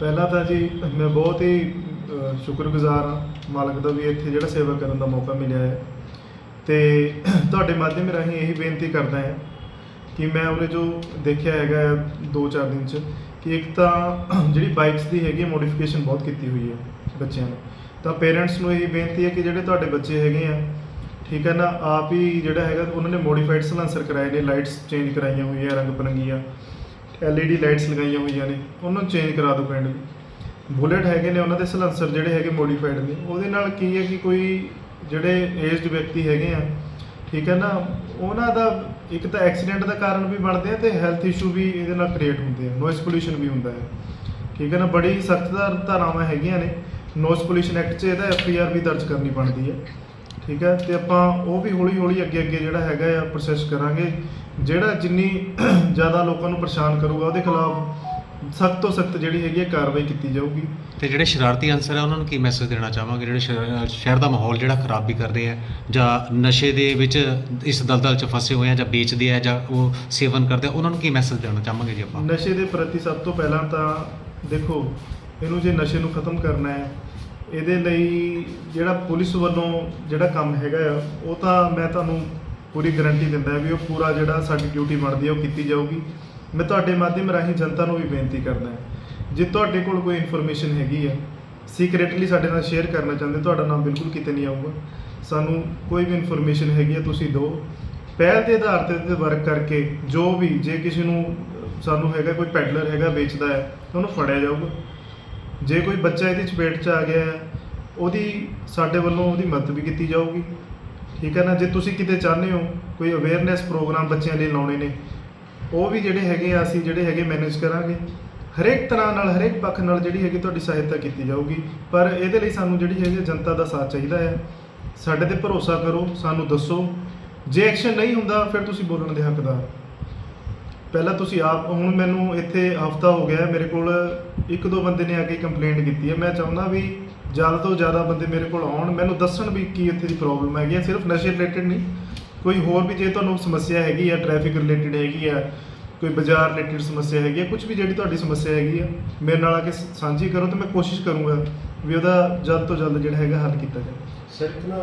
ਪਹਿਲਾਂ ਤਾਂ ਜੀ ਮੈਂ ਬਹੁਤ ਹੀ ਅ, ਸ਼ੁਕਰਗੁਜ਼ਾਰ ਹਾਂ ਮਾਲਕ ਦਾ ਵੀ ਇੱਥੇ ਜਿਹੜਾ ਸੇਵਾ ਕਰਨ ਦਾ ਮੌਕਾ ਮਿਲਿਆ ਹੈ। ਤੇ ਤੁਹਾਡੇ ਮਾਧਿਅਮ ਰਾਹੀਂ ਇਹੀ ਬੇਨਤੀ ਕਰਦਾ ਹਾਂ ਕਿ ਮੈਂ ਉਹਨੇ ਜੋ ਦੇਖਿਆ ਹੈਗਾ 2-4 ਦਿਨ ਚ ਕਿ ਇੱਕ ਤਾਂ ਜਿਹੜੀ ਬਾਈਕਸ ਦੀ ਹੈਗੀ ਮੋਡੀਫਿਕੇਸ਼ਨ ਬਹੁਤ ਕੀਤੀ ਹੋਈ ਹੈ ਬੱਚਿਆਂ ਨੇ। ਤਾਂ ਪੇਰੈਂਟਸ ਨੂੰ ਇਹ ਬੇਨਤੀ ਹੈ ਕਿ ਜਿਹੜੇ ਤੁਹਾਡੇ ਬੱਚੇ ਹੈਗੇ ਆ ਠੀਕ ਹੈ ਨਾ ਆਪ ਹੀ ਜਿਹੜਾ ਹੈਗਾ ਉਹਨਾਂ ਨੇ ਮੋਡੀਫਾਈਡ ਸਲਾਂਸਰ ਕਰਾਏ ਨੇ ਲਾਈਟਸ ਚੇਂਜ ਕਰਾਈਆਂ ਹੋਈਆਂ ਰੰਗ ਬਰੰਗੀਆਂ LED ਲਾਈਟਸ ਲਗਾਈਆਂ ਹੋਈਆਂ ਨੇ, ਉਹਨਾਂ ਨੂੰ ਚੇਂਜ ਕਰਾ ਦਿਓ ਪਿੰਡ ਬੁਲੇਟ ਹੈਗੇ ਨੇ ਉਹਨਾਂ ਦੇ ਸਲਾਂਸਰ ਜਿਹੜੇ ਹੈਗੇ ਮੋਡੀਫਾਈਡ ਨੇ। ਉਹਦੇ ਨਾਲ ਕੀ ਹੈ ਕਿ ਕੋਈ ਜਿਹੜੇ ਏਜਡ ਵਿਅਕਤੀ ਹੈਗੇ ਆ, ਠੀਕ ਹੈ ਨਾ, ਉਹਨਾਂ ਦਾ ਇੱਕ ਤਾਂ ਐਕਸੀਡੈਂਟ ਦਾ ਕਾਰਨ ਵੀ ਬਣਦੇ ਆ ਤੇ ਹੈਲਥ ਇਸ਼ੂ ਵੀ ਇਹਦੇ ਨਾਲ ਕ੍ਰੀਏਟ ਹੁੰਦੇ ਆ। ਨੋਇਸ ਪੋਲੂਸ਼ਨ ਵੀ ਹੁੰਦਾ ਹੈ। ਠੀਕ ਹੈ ਨਾ, ਬੜੀ ਸਖਤ ਧਾਰਾਵਾਂ ਹੈਗੀਆਂ ਨੇ। ਨੋਇਸ ਪੋਲੂਸ਼ਨ ਐਕਟ 'ਚ ਇਹਦਾ ਐਫ ਆਈ ਆਰ ਵੀ ਦਰਜ ਕਰਨੀ ਬਣਦੀ ਹੈ। ਠੀਕ ਹੈ? ਤੇ ਆਪਾਂ ਉਹ ਵੀ ਹੌਲੀ ਹੌਲੀ ਅੱਗੇ ਅੱਗੇ ਜਿਹੜਾ ਹੈਗਾ ਆ ਪ੍ਰੋਸੈਸ ਕਰਾਂਗੇ ਜਿਹੜਾ ਜਿੰਨੀ ਜ਼ਿਆਦਾ ਲੋਕਾਂ ਨੂੰ ਪਰੇਸ਼ਾਨ ਕਰੂਗਾ ਉਹਦੇ ਖਿਲਾਫ ਸਖਤ ਤੋਂ ਸਖਤ ਜਿਹੜੀ ਹੈਗੀ ਹੈ ਕਾਰਵਾਈ ਕੀਤੀ ਜਾਊਗੀ। ਤੇ ਜਿਹੜੇ ਸ਼ਰਾਰਤੀ ਅਨਸਰ ਹੈ ਉਹਨਾਂ ਨੂੰ ਕੀ ਮੈਸੇਜ ਦੇਣਾ ਚਾਹਾਂਗੇ? ਜਿਹੜੇ ਸ਼ਹਿਰ ਸ਼ਹਿਰ ਦਾ ਮਾਹੌਲ ਜਿਹੜਾ ਖਰਾਬ ਵੀ ਕਰਦੇ ਆ ਜਾਂ ਨਸ਼ੇ ਦੇ ਵਿੱਚ ਇਸ ਦਲਦਲ 'ਚ ਫਸੇ ਹੋਏ ਆ ਜਾਂ ਵੇਚਦੇ ਆ ਜਾਂ ਉਹ ਸੇਵਨ ਕਰਦੇ ਆ ਉਹਨਾਂ ਨੂੰ ਕੀ ਮੈਸੇਜ ਦੇਣਾ ਚਾਹਾਂਗੇ ਜੀ ਆਪਾਂ? ਨਸ਼ੇ ਦੇ ਪ੍ਰਤੀ ਸਭ ਤੋਂ ਪਹਿਲਾਂ ਤਾਂ ਦੇਖੋ ਇਹਨੂੰ ਜੇ ਨਸ਼ੇ ਨੂੰ ਖਤਮ ਕਰਨਾ ਹੈ ਇਹਦੇ ਲਈ ਜਿਹੜਾ ਪੁਲਿਸ ਵੱਲੋਂ ਜਿਹੜਾ ਕੰਮ ਹੈਗਾ ਆ, ਉਹ ਤਾਂ ਮੈਂ ਤੁਹਾਨੂੰ ਪੂਰੀ ਗਾਰੰਟੀ ਦਿੰਦਾ ਵੀ ਉਹ ਪੂਰਾ ਜਿਹੜਾ ਸਾਡੀ ਡਿਊਟੀ ਬਣਦੀ ਹੈ ਉਹ ਕੀਤੀ ਜਾਊਗੀ। ਮੈਂ ਤੁਹਾਡੇ ਮਾਧਿਅਮ ਰਾਹੀਂ ਜਨਤਾ ਨੂੰ ਵੀ ਬੇਨਤੀ ਕਰਦਾ ਹੈ। ਜੇ ਤੁਹਾਡੇ ਕੋਲ ਕੋਈ ਇਨਫੋਰਮੇਸ਼ਨ ਹੈਗੀ ਆ ਸੀਕ੍ਰੀਟਲੀ ਸਾਡੇ ਨਾਲ ਸ਼ੇਅਰ ਕਰਨਾ ਚਾਹੁੰਦੇ, ਤੁਹਾਡਾ ਨਾਮ ਬਿਲਕੁਲ ਕਿਤੇ ਨਹੀਂ ਆਊਗਾ। ਸਾਨੂੰ ਕੋਈ ਵੀ ਇਨਫੋਰਮੇਸ਼ਨ ਹੈਗੀ ਆ, ਤੁਸੀਂ ਦਿਓ। ਪਹਿਲ ਦੇ ਆਧਾਰ ਤੇ ਵਰਕ ਕਰਕੇ ਜੋ ਵੀ ਜੇ ਕਿਸੇ ਨੂੰ ਸਾਨੂੰ ਹੈਗਾ, ਕੋਈ ਪੈਡਲਰ ਹੈਗਾ ਵੇਚਦਾ ਹੈ ਤਾਂ ਉਹਨੂੰ ਫੜਿਆ ਜਾਊਗਾ। ਜੇ ਕੋਈ ਬੱਚਾ ਇਹਦੀ ਚਪੇਟ 'ਚ ਆ ਗਿਆ ਹੈ, ਉਹਦੀ ਸਾਡੇ ਵੱਲੋਂ ਉਹਦੀ ਮਦਦ ਵੀ ਕੀਤੀ ਜਾਊਗੀ। ਠੀਕ ਹੈ ਨਾ? ਜੇ ਤੁਸੀਂ ਕਿਤੇ ਚਾਹੁੰਦੇ ਹੋ, ਕੋਈ ਅਵੇਅਰਨੈਸ ਪ੍ਰੋਗਰਾਮ ਬੱਚਿਆਂ ਲਈ ਲਾਉਣੇ ਨੇ, ਉਹ ਵੀ ਜਿਹੜੇ ਹੈਗੇ ਆ, ਅਸੀਂ ਜਿਹੜੇ ਹੈਗੇ ਮੈਨੇਜ ਕਰਾਂਗੇ। ਹਰੇਕ ਤਰ੍ਹਾਂ ਨਾਲ, ਹਰੇਕ ਪੱਖ ਨਾਲ ਜਿਹੜੀ ਹੈਗੀ ਤੁਹਾਡੀ ਸਹਾਇਤਾ ਕੀਤੀ ਜਾਊਗੀ। ਪਰ ਇਹਦੇ ਲਈ ਸਾਨੂੰ ਜਿਹੜੀ ਹੈਗੀ ਜਨਤਾ ਦਾ ਸਾਥ ਚਾਹੀਦਾ ਹੈ। ਸਾਡੇ ਤੇ ਭਰੋਸਾ ਕਰੋ, ਸਾਨੂੰ ਦੱਸੋ। ਜੇ ਐਕਸ਼ਨ ਨਹੀਂ ਹੁੰਦਾ, ਫਿਰ ਤੁਸੀਂ ਬੋਲਣ ਦੇ ਹੱਕਦਾਰ ਪਹਿਲਾਂ ਤੁਸੀਂ ਆਪ, ਹੁਣ ਮੈਨੂੰ ਇੱਥੇ ਹਫਤਾ ਹੋ ਗਿਆ ਮੇਰੇ ਕੋਲ ਇੱਕ ਦੋ ਬੰਦੇ ਨੇ ਆ ਕੇ ਕੰਪਲੇਂਟ ਕੀਤੀ ਹੈ। ਮੈਂ ਚਾਹੁੰਦਾ ਵੀ ਜ਼ਿਆਦਾ ਤੋਂ ਜ਼ਿਆਦਾ ਬੰਦੇ ਮੇਰੇ ਕੋਲ ਆਉਣ। ਮੈਨੂੰ ਦੱਸਣ ਵੀ ਕੀ ਇੱਥੇ ਦੀ ਪ੍ਰੋਬਲਮ ਹੈਗੀ ਹੈ। ਸਿਰਫ ਨਸ਼ੇ ਰਿਲੇਟਡ ਨਹੀਂ, ਕੋਈ ਹੋਰ ਵੀ ਜੇ ਤੁਹਾਨੂੰ ਸਮੱਸਿਆ ਹੈਗੀ ਆ ਟ੍ਰੈਫਿਕ ਰਿਲੇਟਡ ਹੈਗੀ ਆ ਕੋਈ ਬਾਜ਼ਾਰ ਰਿਲੇਟਡ ਸਮੱਸਿਆ ਹੈਗੀ ਆ ਕੁਝ ਵੀ ਜਿਹੜੀ ਤੁਹਾਡੀ ਸਮੱਸਿਆ ਹੈਗੀ ਆ ਮੇਰੇ ਨਾਲ ਆ ਕੇ ਸਾਂਝੀ ਕਰੋ ਤੇ ਮੈਂ ਕੋਸ਼ਿਸ਼ ਕਰੂੰਗਾ ਵੀ ਉਹਦਾ ਜਲਦ ਤੋਂ ਜਲਦ ਜਿਹੜਾ ਹੈਗਾ ਹੱਲ ਕੀਤਾ ਜਾਵੇ। ਸਰ, ਇੱਕ ਨਾ